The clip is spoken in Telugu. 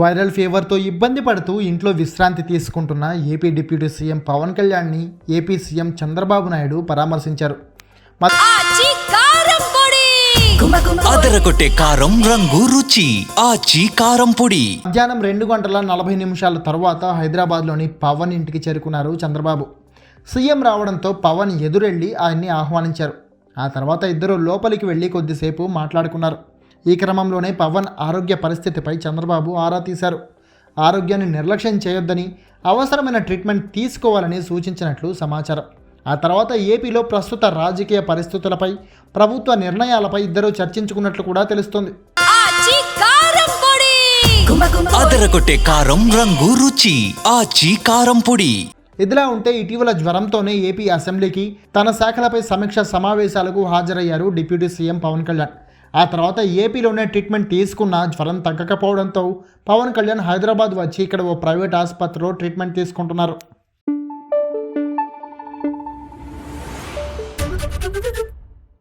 వైరల్ ఫీవర్తో ఇబ్బంది పడుతూ ఇంట్లో విశ్రాంతి తీసుకుంటున్న ఏపీ డిప్యూటీ సీఎం పవన్ కళ్యాణ్ని ఏపీ సీఎం చంద్రబాబు నాయుడు పరామర్శించారు. అదరగొట్టే కారం రంగు రుచి. ఆచి కారం పొడి. మధ్యాహ్నం రెండు గంటల నలభై నిమిషాల తర్వాత హైదరాబాద్లోని పవన్ ఇంటికి చేరుకున్నారు చంద్రబాబు. సీఎం రావడంతో పవన్ ఎదురెళ్ళి ఆయన్ని ఆహ్వానించారు. ఆ తర్వాత ఇద్దరు లోపలికి వెళ్ళి కొద్దిసేపు మాట్లాడుకున్నారు. ఈ క్రమంలోనే పవన్ ఆరోగ్య పరిస్థితిపై చంద్రబాబు ఆరా తీశారు. ఆరోగ్యాన్ని నిర్లక్ష్యం చేయొద్దని అవసరమైన ట్రీట్మెంట్ తీసుకోవాలని సూచించినట్లు సమాచారం. ఆ తర్వాత ఏపీలో ప్రస్తుత రాజకీయ పరిస్థితులపై ప్రభుత్వ నిర్ణయాలపై ఇద్దరు చర్చించుకున్నట్లు కూడా తెలుస్తోంది. కారం పొడి! అదరగొట్టే కారం రంగు రుచి ఆచి కారం పొడి. ఇదిలా ఉంటే ఇటీవల జ్వరంతోనే ఏపీ అసెంబ్లీకి తన శాఖలపై సమీక్ష సమావేశాలకు హాజరయ్యారు డిప్యూటీ సీఎం పవన్ కళ్యాణ్. ఆ తర్వాత ఏపీలోనే ట్రీట్మెంట్ తీసుకున్న జ్వరం తగ్గకపోవడంతో పవన్ కళ్యాణ్ హైదరాబాద్ వచ్చి ఇక్కడ ఓ ప్రైవేట్ ఆసుపత్రిలో ట్రీట్మెంట్ తీసుకుంటున్నారు.